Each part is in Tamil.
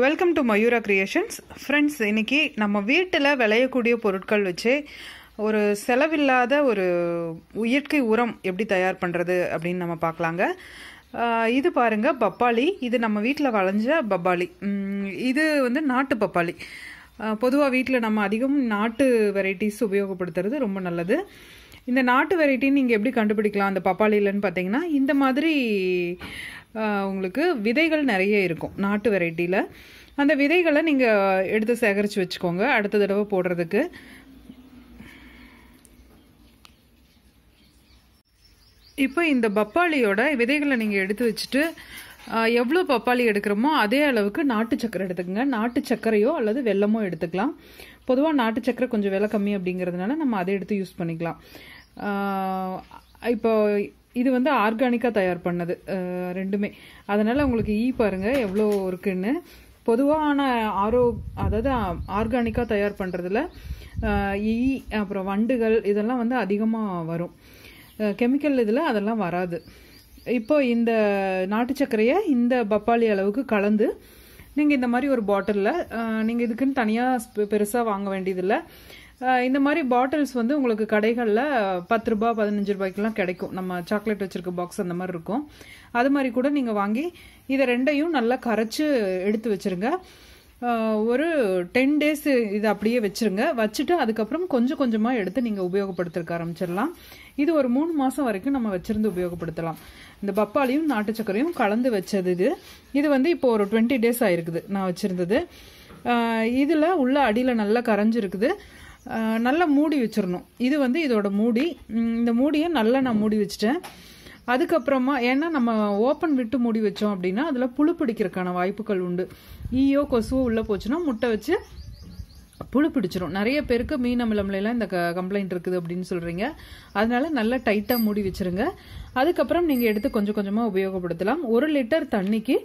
Welcome to Mayura creations friends இன்னைக்கு நம்ம வீட்டில் விளையக்கூடிய பொருட்கள் வச்சு ஒரு செலவில்லாத ஒரு இயற்கை உரம் எப்படி தயார் பண்ணுறது அப்படின்னு நம்ம பார்க்கலாங்க. இது பாருங்கள் பப்பாளி. இது நம்ம வீட்டில் வளைஞ்ச பப்பாளி. இது வந்து நாட்டு பப்பாளி. பொதுவாக வீட்டில் நம்ம அதிகம் நாட்டு வெரைட்டிஸ் உபயோகப்படுத்துறது ரொம்ப நல்லது. இந்த நாட்டு வெரைட்டின்னு நீங்கள் எப்படி கண்டுபிடிக்கலாம்? அந்த பப்பாளியிலன்னு பார்த்தீங்கன்னா இந்த மாதிரி உங்களுக்கு விதைகள் நிறைய இருக்கும் நாட்டு வெரைட்டியில் அந்த விதைகளை நீங்கள் எடுத்து சேகரித்து வச்சுக்கோங்க. அடுத்த தடவை போடுறதுக்கு. இப்போ இந்த பப்பாளியோட விதைகளை நீங்கள் எடுத்து வச்சுட்டு எவ்வளோ பப்பாளி எடுக்கிறோமோ அதே அளவுக்கு நாட்டு சக்கரை எடுத்துக்கோங்க. நாட்டு சக்கரையோ அல்லது வெல்லமோ எடுத்துக்கலாம். பொதுவாக நாட்டு சக்கரை கொஞ்சம் விலை கம்மி அப்படிங்கிறதுனால நம்ம அதை எடுத்து யூஸ் பண்ணிக்கலாம். இப்போ இது வந்து ஆர்கானிக்காக தயார் பண்ணது ரெண்டுமே. அதனால் உங்களுக்கு ஈ பாருங்க எவ்வளோ இருக்குன்னு. பொதுவான ஆரோ அதாவது ஆர்கானிக்காக தயார் பண்ணுறதுல ஈ e, அப்புறம் வண்டுகள் இதெல்லாம் வந்து அதிகமாக வரும். கெமிக்கல் இதில் அதெல்லாம் வராது. இப்போ இந்த நாட்டு சர்க்கரையை இந்த பப்பாளி அளவுக்கு கலந்து நீங்கள் இந்த மாதிரி ஒரு பாட்டிலில் நீங்கள் இதுக்குன்னு தனியாக பெருசாக வாங்க வேண்டியதில்லை. இந்த மாதிரி பாட்டில்ஸ் வந்து உங்களுக்கு கடைகளில் பத்து ரூபா பதினஞ்சு ரூபாய்க்கெல்லாம் கிடைக்கும். நம்ம சாக்லேட் வச்சிருக்க பாக்ஸ் அந்த மாதிரி இருக்கும். அது மாதிரி கூட நீங்கள் வாங்கி இதை ரெண்டையும் நல்லா கரைச்சி எடுத்து வச்சிருங்க. ஒரு டென் டேஸ் இது அப்படியே வச்சுருங்க. வச்சுட்டு அதுக்கப்புறம் கொஞ்சம் கொஞ்சமாக எடுத்து நீங்கள் உபயோகப்படுத்திருக்க ஆரம்பிச்சிடலாம். இது ஒரு மூணு மாதம் வரைக்கும் நம்ம வச்சுருந்து உபயோகப்படுத்தலாம். இந்த பப்பாளியும் நாட்டு சக்கரையும் கலந்து வச்சது இது. இது வந்து இப்போ ஒரு டுவெண்ட்டி டேஸ் ஆயிருக்குது நான் வச்சுருந்தது. இதில் உள்ள அடியில் நல்லா கரைஞ்சிருக்குது. நல்லா மூடி வச்சிடணும் இது வந்து இதோட மூடி. இந்த மூடியை நல்லா நான் மூடி வச்சிட்டேன். அதுக்கப்புறமா ஏன்னா நம்ம ஓப்பன் விட்டு மூடி வச்சோம் அப்படின்னா அதில் புழு பிடிக்கிறதுக்கான வாய்ப்புகள் உண்டு. ஈயோ கொசுவோ உள்ளே போச்சுன்னா முட்டை வச்சு புழு பிடிச்சிரும். நிறைய பேருக்கு மீன் அமிலம்லாம் இந்த கம்ப்ளைண்ட் இருக்குது அப்படின்னு சொல்றீங்க. அதனால நல்லா டைட்டா மூடி வச்சிருங்க. அதுக்கப்புறம் நீங்க எடுத்து கொஞ்சம் கொஞ்சமா உபயோகப்படுத்தலாம். ஒரு லிட்டர் தண்ணிக்கு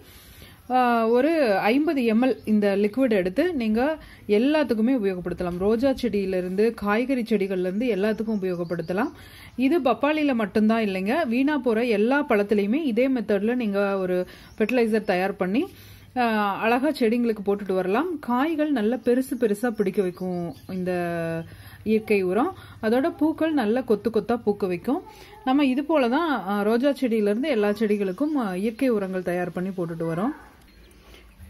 ஒரு ஐம்பது எம்எல் இந்த லிக்விட் எடுத்து நீங்க எல்லாத்துக்குமே உபயோகப்படுத்தலாம். ரோஜா செடியிலிருந்து காய்கறி செடிகள்லேருந்து எல்லாத்துக்கும் உபயோகப்படுத்தலாம். இது பப்பாளியில் மட்டும்தான் இல்லைங்க. வீணா போற எல்லா பழத்துலையுமே இதே மெத்தடில் நீங்க ஒரு ஃபெர்டிலைசர் தயார் பண்ணி அழகாக அழகா செடிங்களுக்கு போட்டுட்டு வரலாம். காய்கள் நல்ல பெருசு பெருசா பிடிக்க வைக்கும் இந்த இயற்கை உரம். அதோட பூக்கள் நல்ல கொத்து கொத்தா பூக்க வைக்கும். நம்ம இது போல தான் ரோஜா செடியிலேருந்து எல்லா செடிகளுக்கும் இயற்கை உரங்கள் தயார் பண்ணி போட்டுட்டு வரோம்.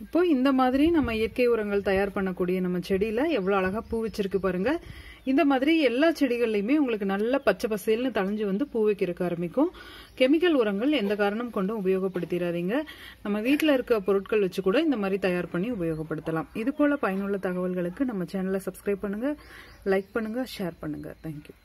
இப்போ இந்த மாதிரி நம்ம இயற்கை உரங்கள் தயார் பண்ணக்கூடிய நம்ம செடியில எவ்வளவு அழகா பூ வச்சிருக்கு பாருங்க. இந்த மாதிரி எல்லா செடிகள்லையுமே உங்களுக்கு நல்ல பச்சை பசேல்னு தளைஞ்சு வந்து பூ வைக்கிறதுக்கு ஆரம்பிக்கும். கெமிக்கல் உரங்கள் எந்த காரணம் கொண்டும் உபயோகப்படுத்திடாதீங்க நம்ம வீட்டில் இருக்க பொருட்கள் வச்சு கூட இந்த மாதிரி தயார் பண்ணி உபயோகப்படுத்தலாம். இது போல பயனுள்ள தகவல்களுக்கு நம்ம சேனலை சப்ஸ்கிரைப் பண்ணுங்க லைக் பண்ணுங்க ஷேர் பண்ணுங்க. தேங்க்யூ